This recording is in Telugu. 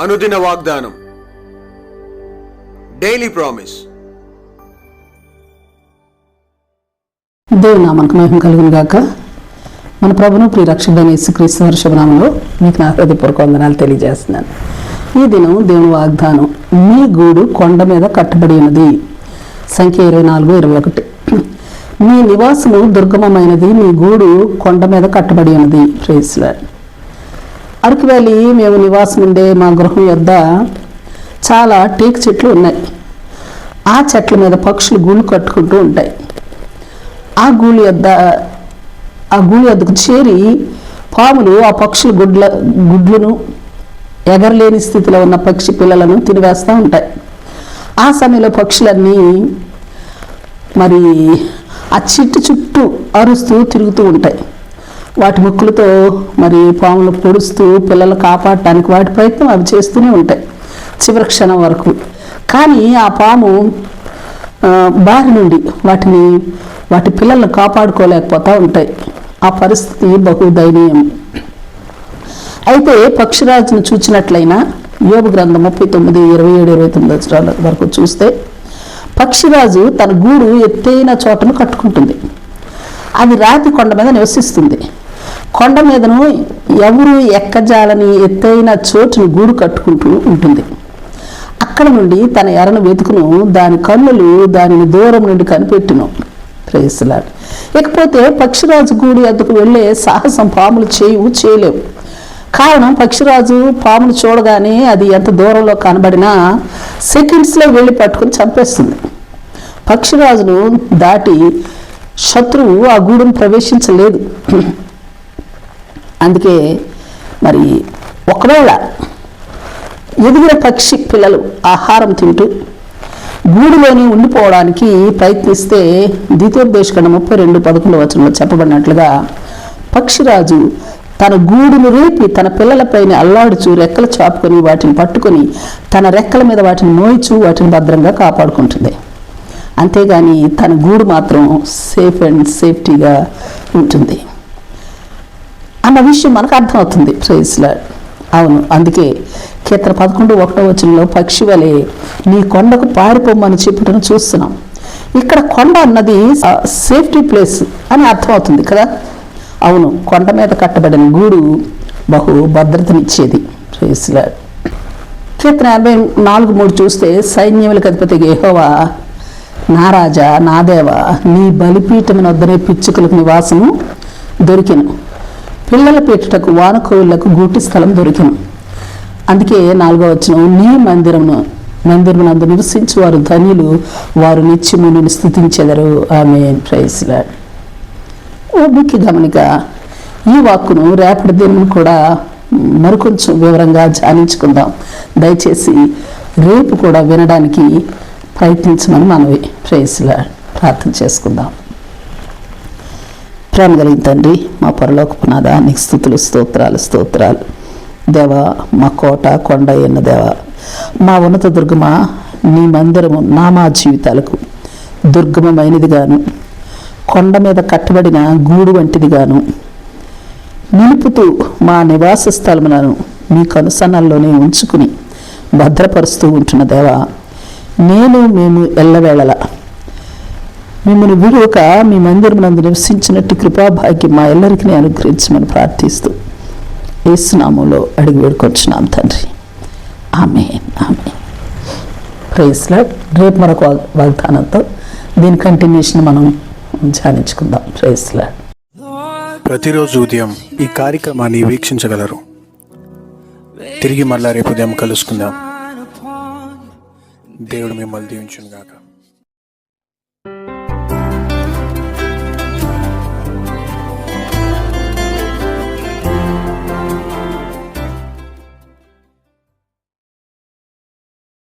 అనుదిన వాగ్దానం. డైలీ ప్రామిస్ దేవుని నామానికి మహిమ కలుగును గాక. మన ప్రభును ప్రియ రక్షకుడైన యేసుక్రీస్తు వర్షభనామంలో మీకు నా హృదయపూర్వక వందనాలు తెలియజేస్తున్నాను. ఈ దినం దేవుని వాగ్దానం మీ గూడు కొండ మీద కట్టబడి ఉన్నది. సంఖ్య ఇరవై నాలుగు ఇరవై ఒకటి. మీ నివాసము దుర్గమమైనది మీ గూడు కొండ మీద కట్టబడి ఉన్నది. ప్రేస్లాడ్ అరకు వ్యాలీ మేము నివాసం ఉండే మా గృహం యొద్ద చాలా టేకు చెట్లు ఉన్నాయి. ఆ చెట్ల మీద పక్షులు గూళ్ళు కట్టుకుంటూ ఉంటాయి. ఆ గూళ్ళు యొద్ద ఆ గూళ్ళు యొద్దకు చేరి పాములు ఆ పక్షుల గుడ్ల గుడ్లను ఎగరలేని స్థితిలో ఉన్న పక్షి పిల్లలను తినివేస్తూ ఉంటాయి. ఆ సమయంలో పక్షులన్నీ మరి ఆ చెట్టు చుట్టూ అరుస్తూ తిరుగుతూ ఉంటాయి. వాటి ముక్కులతో మరి పాములు పొడుస్తూ పిల్లలు కాపాడటానికి వాటి ప్రయత్నం అవి చేస్తూనే ఉంటాయి చివరి క్షణం వరకు. కానీ ఆ పాము బారి నుండి వాటిని వాటి పిల్లల్ని కాపాడుకోలేకపోతూ ఉంటాయి. ఆ పరిస్థితి బహు దయనీయం. అయితే పక్షిరాజును చూచినట్లయినా యోగ గ్రంథం ముప్పై తొమ్మిది ఇరవై ఏడు ఇరవై తొమ్మిది వచ్చరాల వరకు చూస్తే పక్షిరాజు తన గూడు ఎత్తైన చోటను కట్టుకుంటుంది. అది రాతి కొండ మీద నివసిస్తుంది. కొండ మీదను ఎవరు ఎక్కజాలని ఎత్తైన చోటును గూడు కట్టుకుంటూ ఉంటుంది. అక్కడ నుండి తన ఎరను వెతుకును దాని కన్నులు దానిని దూరం నుండి కనిపెట్టును. ప్రేసలాడు ఇకపోతే పక్షిరాజు గూడి అద్దకు వెళ్ళే సాహసం పాములు చేయవు చేయలేవు. కారణం పక్షిరాజు పాములు చూడగానే అది ఎంత దూరంలో కనబడినా సెకండ్స్లో వెళ్ళి పట్టుకుని చంపేస్తుంది. పక్షిరాజును దాటి శత్రువు ఆ గూడును ప్రవేశించలేదు. అందుకే మరి ఒకవేళ ఎదిగిన పక్షి పిల్లలు ఆహారం తింటూ గూడులోనే ఉండిపోవడానికి ప్రయత్నిస్తే ద్వితీయోపదేశకణ ముప్పై రెండు పదకొండు వచనంలో చెప్పబడినట్లుగా పక్షిరాజు తన గూడును రేపి తన పిల్లలపైన అల్లాడుచు రెక్కలు చాపుకొని వాటిని పట్టుకొని తన రెక్కల మీద వాటిని మోయిచు వాటిని భద్రంగా కాపాడుకుంటుంది. అంతేగాని తన గూడు మాత్రం సేఫ్ అండ్ సేఫ్టీగా ఉంటుంది. అన్న విషయం మనకు అర్థమవుతుంది. ప్రైజ్లా అవును అందుకే కీర్తన పదకొండు ఒకటో వచనంలో పక్షి వలె నీ కొండకు పారిపోమని చెప్పుటను చూస్తున్నాం. ఇక్కడ కొండ అన్నది సేఫ్టీ ప్లేస్ అని అర్థమవుతుంది కదా? అవును కొండ మీద కట్టబడిన గూడు బహు భద్రతనిచ్చేది. ప్రైజ్లా కీర్తన ఎనభై నాలుగు మూడు చూస్తే సైన్యములకు అధిపతి గేహోవా నా రాజా నా దేవ నీ బలిపీఠమున వద్దనే పిచ్చుకలకు నివాసము దొరికిను. పిల్లల పెట్టుటకు వానకోవులకు గూటి స్థలం దొరికను. అందుకే నాలుగో వచ్చిన నీ మందిరమును మందిరమునందు నివసించి వారు ధనిలు వారు నిత్యము నిన్ను స్థుతించెదరు ఆమె ప్రైస్లా ఓబికి గమనిక ఈ వాక్కును రేపటి దినం కూడా మరికొంచెం వివరంగా ధ్యానించుకుందాం. దయచేసి రేపు కూడా వినడానికి ప్రయత్నించమని మనవి. ప్రేయస్లా ప్రార్థన చేసుకుందాం. ప్రేమ కలిగిన తండ్రి మా పరలోక నాదానికి స్థుతులు స్తోత్రాలు స్తోత్రాలు. దేవ మా కోట కొండ ఎన్న దేవ మా ఉన్నత దుర్గమ నీ మందిరము నా మా జీవితాలకు దుర్గమమైనదిగాను. కొండ మీద కట్టబడిన గూడు వంటిది గాను నిలుపుతూ మా నివాస స్థలములను మీ కనుసన్నల్లోనే ఉంచుకుని భద్రపరుస్తూ ఉంటున్న దేవా నేను మేము ఎల్లవేళలా మిమ్మల్ని విడువక మీ మందిరమునందు నివసించినట్టు కృపాభాగ్యం మా ఎల్లరికీ అనుగ్రహించమని ప్రార్థిస్తూ ఏసునామంలో అడిగి వేడుకొచ్చున్నాం తండ్రి. ఆమె ఆమె ప్రైస్లా రేపు మరొక వాగ్దానంతో దీని కంటిన్యూషన్ మనం ధ్యానించుకుందాం. ప్రైస్లా ప్రతిరోజు ఉదయం ఈ కార్యక్రమాన్ని వీక్షించగలరు. తిరిగి మళ్ళా రేపు ఉదయం కలుసుకుందాం. దేవుడు మిమ్మల్ని దీవించుగాక